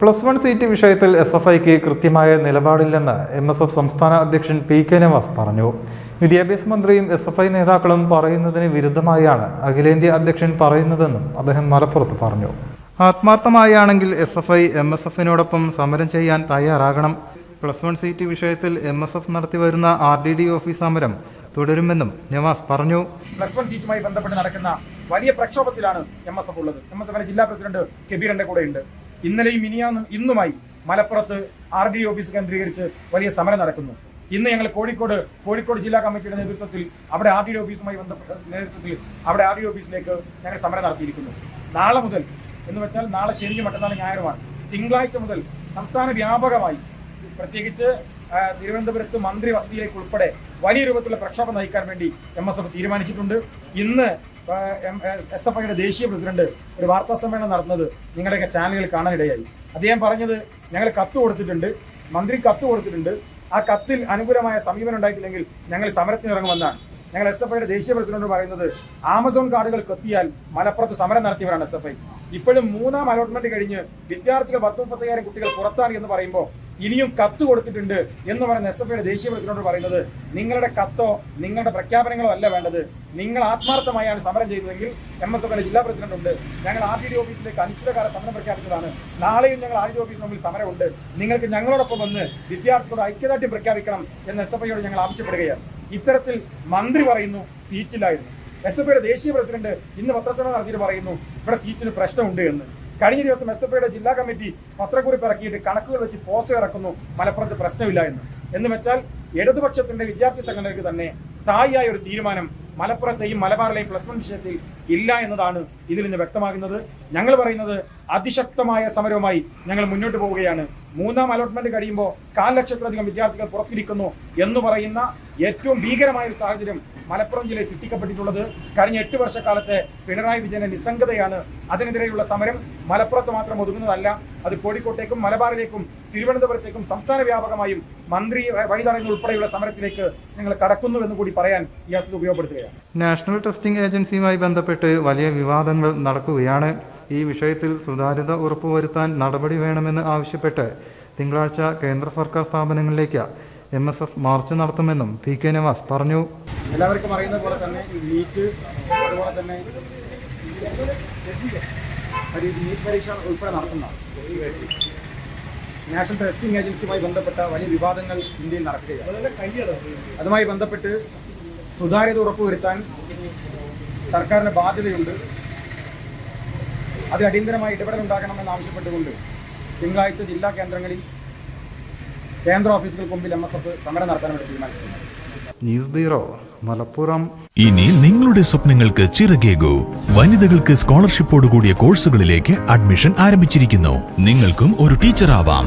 Plus one seat വിഷയത്തിൽ S F ഐക്ക് കൃത്യമായ നിലപാടില്ലെന്ന് എം എസ് എഫ് സംസ്ഥാന അധ്യക്ഷൻ പി കെ നവാസ് പറഞ്ഞു. വിദ്യാഭ്യാസ മന്ത്രിയും എസ് എഫ് ഐ നേതാക്കളും പറയുന്നതിന് വിരുദ്ധമായാണ് അഖിലേന്ത്യാ അധ്യക്ഷൻ പറയുന്നതെന്നും അദ്ദേഹം മലപ്പുറത്ത് പറഞ്ഞു. ആത്മാർത്ഥമായാണെങ്കിൽ S F I M S എഫിനോടൊപ്പം സമരം ചെയ്യാൻ തയ്യാറാകണം. പ്ലസ് വൺ സീറ്റ് വിഷയത്തിൽ എം എസ് എഫ് നടത്തിവരുന്ന ആർ ഡി ഡി ഓഫീസ് സമരം തുടരുമെന്നും നവാസ് പറഞ്ഞു. പ്ലസ് വൺ സീറ്റുമായി ബന്ധപ്പെട്ട് നടക്കുന്ന വലിയ പ്രക്ഷോഭത്തിലാണ് എം എസ് എഫ് ഉള്ളത്. എം എസ് എഫിന്റെ ജില്ലാ പ്രസിഡന്റ് കെബീറിന്റെ കൂടെ ഉണ്ട് ഇന്നലെയും ഇനിയാന്ന് ഇന്നുമായി മലപ്പുറത്ത് ആർ ഡി ഓഫീസ് കേന്ദ്രീകരിച്ച് വലിയ സമരം നടക്കുന്നു. ഇന്ന് ഞങ്ങൾ കോഴിക്കോട് കോഴിക്കോട് ജില്ലാ കമ്മിറ്റിയുടെ നേതൃത്വത്തിൽ അവിടെ ആർ ഡി ഓഫീസുമായി ബന്ധപ്പെട്ട നേതൃത്വത്തിൽ അവിടെ ആർ ഡി ഓഫീസിലേക്ക് ഞങ്ങൾ സമരം നടത്തിയിരിക്കുന്നു. നാളെ മുതൽ എന്ന് വെച്ചാൽ നാളെ ശനി മറ്റന്നാൾ ഞായറുമാണ്. തിങ്കളാഴ്ച മുതൽ സംസ്ഥാന വ്യാപകമായി പ്രത്യേകിച്ച് തിരുവനന്തപുരത്ത് മന്ത്രി വസതിയിലേക്ക് ഉൾപ്പെടെ വലിയ രൂപത്തിലുള്ള പ്രക്ഷോഭം നയിക്കാൻ വേണ്ടി എം എസ് എഫ് തീരുമാനിച്ചിട്ടുണ്ട്. ഇന്ന് എസ് എഫ് ഐയുടെ ദേശീയ പ്രസിഡന്റ് ഒരു വാർത്താ സമ്മേളനം നടന്നത് നിങ്ങളുടെയൊക്കെ ചാനലുകൾ കാണാനിടയായി അദ്ദേഹം പറഞ്ഞത് ഞങ്ങൾ കത്ത് കൊടുത്തിട്ടുണ്ട് മന്ത്രി കത്ത് കൊടുത്തിട്ടുണ്ട്. ആ കത്തിൽ അനുകൂലമായ സമീപനം ഉണ്ടായിട്ടില്ലെങ്കിൽ ഞങ്ങൾ സമരത്തിനിറങ്ങുമെന്നാണ് ഞങ്ങൾ എസ് എഫ് ഐയുടെ ദേശീയ പ്രസിഡന്റ് പറയുന്നത് ആമസോൺ കാർഡുകൾ കത്തിയാൽ മലപ്പുറത്ത് സമരം നടത്തിയവരാണ് എസ് എഫ് ഐ. ഇപ്പോഴും മൂന്നാം അലോട്ട്മെന്റ് കഴിഞ്ഞ് വിദ്യാർത്ഥികൾ പത്ത് മുപ്പത്തയ്യായിരം കുട്ടികൾ പുറത്താണ് എന്ന് പറയുമ്പോൾ ഇനിയും കത്ത് കൊടുത്തിട്ടുണ്ട് എന്ന് പറയുന്ന എസ് എഫ് ഐയുടെ ദേശീയ പ്രസിഡന്റ് പറയുന്നത് നിങ്ങളുടെ കത്തോ നിങ്ങളുടെ പ്രഖ്യാപനങ്ങളോ അല്ല വേണ്ടത്. നിങ്ങൾ ആത്മാർത്ഥമായാണ് സമരം ചെയ്തതെങ്കിൽ എം എസ് എഫിന്റെ ജില്ലാ പ്രസിഡന്റ് ഉണ്ട് ഞങ്ങൾ ആർ ഡി ഡി ഓഫീസിലേക്ക് അനിശ്ചിതകാല സമരം പ്രഖ്യാപിച്ചതാണ്. നാളെയും ഞങ്ങൾ ആർ ഡി ഓഫീസിന് മുമ്പിൽ സമരമുണ്ട്. നിങ്ങൾക്ക് ഞങ്ങളോടൊപ്പം വന്ന് വിദ്യാർത്ഥികളോട് ഐക്യദാർഢ്യം പ്രഖ്യാപിക്കണം എന്ന് എസ് എഫ് ഐയോട് ഞങ്ങൾ ആവശ്യപ്പെടുകയാണ്. ഇത്തരത്തിൽ മന്ത്രി പറയുന്നു സീറ്റില്ലായിരുന്നു. എസ് എഫ് ഐയുടെ ദേശീയ പ്രസിഡന്റ് ഇന്ന് പത്രസമ്മേളനം നടത്തിയിട്ട് പറയുന്നു ഇവിടെ സീറ്റിന് പ്രശ്നമുണ്ട് എന്ന്. കഴിഞ്ഞ ദിവസം എസ് എഫ് ഐയുടെ ജില്ലാ കമ്മിറ്റി പത്രക്കുറിപ്പ് ഇറക്കിയിട്ട് കണക്കുകൾ വെച്ച് പോസ്റ്റർ ഇറക്കുന്നു. മലപ്പുറത്ത് പ്രശ്നമില്ല എന്ന്. എന്ന് വെച്ചാൽ ഇടതുപക്ഷത്തിന്റെ വിദ്യാർത്ഥി സംഘടനയ്ക്ക് തന്നെ സ്ഥായിയായ ഒരു തീരുമാനം മലപ്പുറത്തെയും മലബാറിലെയും പ്ലസ് വൺ വിഷയത്തിൽ ഇല്ല എന്നതാണ് ഇതിൽ നിന്ന് വ്യക്തമാകുന്നത്. ഞങ്ങൾ പറയുന്നത് അതിശക്തമായ സമരവുമായി ഞങ്ങൾ മുന്നോട്ട് പോവുകയാണ്. മൂന്നാം അലോട്ട്മെന്റ് കഴിയുമ്പോൾ കാൽ ലക്ഷത്തിലധികം വിദ്യാർത്ഥികൾ പുറത്തിരിക്കുന്നു എന്ന് പറയുന്ന ഏറ്റവും ഭീകരമായ ഒരു സാഹചര്യം മലപ്പുറം ജില്ലയിൽ സൃഷ്ടിക്കപ്പെട്ടിട്ടുള്ളത്. കഴിഞ്ഞ എട്ട് വർഷക്കാലത്തെ പിണറായി വിജയന്റെ നിസ്സംഗതയാണ് അതിനെതിരെയുള്ള സമരം. മലപ്പുറത്ത് മാത്രം ഒതുങ്ങുന്നതല്ല അത് കോഴിക്കോട്ടേക്കും മലബാറിലേക്കും തിരുവനന്തപുരത്തേക്കും സംസ്ഥാന വ്യാപകമായും മന്ത്രി വഴിതടയുന്ന ഉൾപ്പെടെയുള്ള സമരത്തിലേക്ക് നിങ്ങൾ കടക്കുന്നു എന്ന് കൂടി പറയാൻ ഈ അസുഖം ഉപയോഗപ്പെടുത്തുകയാണ്. നാഷണൽ ടെസ്റ്റിംഗ് ഏജൻസിയുമായി ബന്ധപ്പെട്ട് വലിയ വിവാദങ്ങൾ നടക്കുകയാണ്. ഈ വിഷയത്തിൽ സുതാര്യത ഉറപ്പുവരുത്താൻ നടപടി വേണമെന്ന് ആവശ്യപ്പെട്ട് തിങ്കളാഴ്ച കേന്ദ്ര സർക്കാർ സ്ഥാപനങ്ങളിലേക്ക് എം എസ് എഫ് മാർച്ച് നടത്തുമെന്നും പി കെ നവാസ് പറഞ്ഞു. എല്ലാവർക്കും അറിയുന്ന പോലെ തന്നെ നീറ്റ് അതുപോലെ തന്നെ നീറ്റ് പരീക്ഷ ഉൾപ്പെടെ നടത്തുന്ന നാഷണൽ ടെസ്റ്റിംഗ് ഏജൻസിയുമായി ബന്ധപ്പെട്ട വലിയ വിവാദങ്ങൾ ഇന്ത്യയിൽ നടക്കുകയാണ്. അതുമായി ബന്ധപ്പെട്ട് സുതാര്യത ഉറപ്പുവരുത്താൻ സർക്കാരിന് ബാധ്യതയുണ്ട്. അത് അടിയന്തരമായി ഇടപെടലുണ്ടാകണമെന്ന് ആവശ്യപ്പെട്ടുകൊണ്ട് തിങ്കളാഴ്ച ജില്ലാ കേന്ദ്രങ്ങളിൽ കേന്ദ്ര ഓഫീസുകൾക്ക് മുമ്പിൽ എം എസ് എഫ് സമരം നടത്താൻ വേണ്ടി തീരുമാനിച്ചിട്ടുണ്ട് ന്യൂസ് ബ്യൂറോ മലപ്പുറം. ഇനി നിങ്ങളുടെ സ്വപ്നങ്ങൾക്ക് ചിറകേകൂ. വനിതകൾക്ക് സ്കോളർഷിപ്പോട് കൂടിയ കോഴ്സുകളിലേക്ക് അഡ്മിഷൻ ആരംഭിച്ചിരിക്കുന്നു. നിങ്ങൾക്കും ഒരു ടീച്ചർ ആവാം